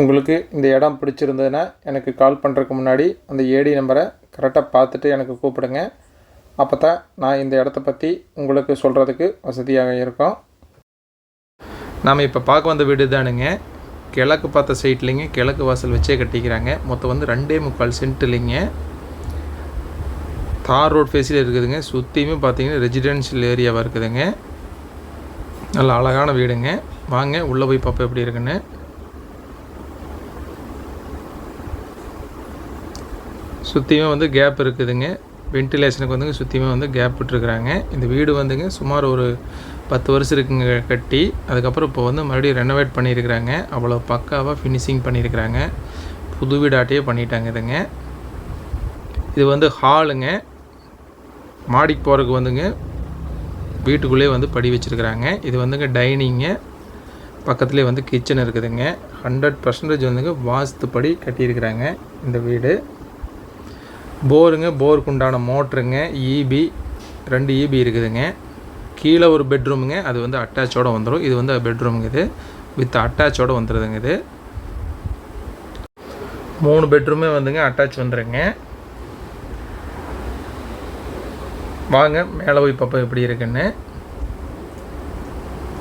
உங்களுக்கு இந்த இடம் பிடிச்சிருந்ததுன்னா எனக்கு கால் பண்ணுறதுக்கு முன்னாடி அந்த ஏடி நம்பரை கரெக்டாக பார்த்துட்டு எனக்கு கூப்பிடுங்க. அப்போ தான் நான் இந்த இடத்த பற்றி உங்களுக்கு சொல்கிறதுக்கு வசதியாக இருக்கும். நாம் இப்போ பார்க்க வந்த வீடு தானுங்க கிழக்கு பார்த்த சைட்லிங்க கிழக்கு வாசல் வச்சே கட்டிக்கிறாங்க. மொத்தம் வந்து ரெண்டே முக்கால் சென்ட் இல்லைங்க தார் ரோட் ஃபேஸில் இருக்குதுங்க. சுற்றியுமே பார்த்தீங்கன்னா ரெசிடென்ஷியல் ஏரியாவாக இருக்குதுங்க. நல்ல அழகான வீடுங்க. வாங்க உள்ளே போய் பார்ப்போம் எப்படி இருக்குன்னு. சுற்றியுமே வந்து கேப் இருக்குதுங்க. வென்டிலேஷனுக்கு வந்துங்க சுற்றியுமே வந்து கேப் விட்டுருக்குறாங்க. இந்த வீடு வந்துங்க சுமார் ஒரு பத்து வருஷம் இருக்குங்க கட்டி. அதுக்கப்புறம் இப்போ வந்து மறுபடியும் ரெனோவேட் பண்ணியிருக்கிறாங்க. அவ்வளோ பக்காவாக ஃபினிஷிங் பண்ணியிருக்கிறாங்க. புது வீடாட்டையே பண்ணிட்டாங்க இதுங்க. இது வந்து ஹாலுங்க மாடிக்கு போகிறதுக்கு வந்துங்க வீட்டுக்குள்ளேயே வந்து படி வச்சுருக்குறாங்க. இது வந்துங்க டைனிங்கு பக்கத்துலேயே வந்து கிச்சன் இருக்குதுங்க. ஹண்ட்ரட் பர்சன்டேஜ் வந்துங்க வாஸ்துப்படி கட்டியிருக்கிறாங்க இந்த வீடு. போருங்க போருக்கு உண்டான மோட்ருங்க இபி ரெண்டு ஈபி இருக்குதுங்க. கீழே ஒரு பெட்ரூமுங்க அது வந்து அட்டாச்சோடு வந்துடும் இது வந்து பெட்ரூமுங்க இது. வித் அட்டாச்சோடு வந்துடுதுங்க இது. மூணு பெட்ரூமே வந்துங்க அட்டாச் வந்துடுங்க வாங்க மேலே போய் பார்ப்போம் எப்படி இருக்குன்னு.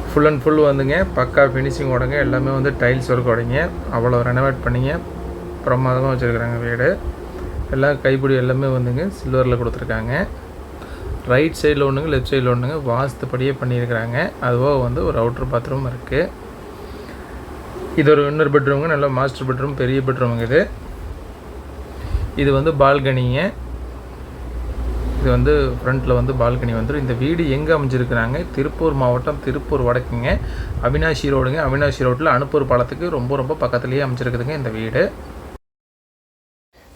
ஃபுல் அண்ட் ஃபுல் வந்துங்க பக்கா ஃபினிஷிங் உடங்க எல்லாமே வந்து டைல்ஸ் ஒர்க் உடைங்க அவ்வளோ ரெனோவேட் பண்ணிங்க. பிரமாதமாக வச்சுருக்குறாங்க வீடு. எல்லாம் கைப்பிடி எல்லாமே வந்துங்க சில்வரில் கொடுத்துருக்காங்க. ரைட் சைடில் ஒன்றுங்க லெஃப்ட் சைடில் ஒன்றுங்க வாஸ்துப்படியே பண்ணியிருக்கிறாங்க. அதுவாக வந்து ஒரு அவுட்ரு பாத்ரூம் இருக்குது இது ஒரு இன்னொரு பெட்ரூமுங்க நல்ல மாஸ்டர் பெட்ரூம் பெரிய பெட்ரூமுங்க இது. இது வந்து பால்கனிங்க இது வந்து ஃப்ரண்ட்டில் வந்து பால்கனி வந்துடும் இந்த வீடு எங்கே அமைஞ்சிருக்கிறாங்க? திருப்பூர் மாவட்டம் திருப்பூர் வடக்குங்க. அவினாஷி ரோடுங்க. அவினாஷி ரோட்டில் அனுப்பூர் பாலத்துக்கு ரொம்ப ரொம்ப பக்கத்துலேயே அமைஞ்சிருக்குதுங்க இந்த வீடு.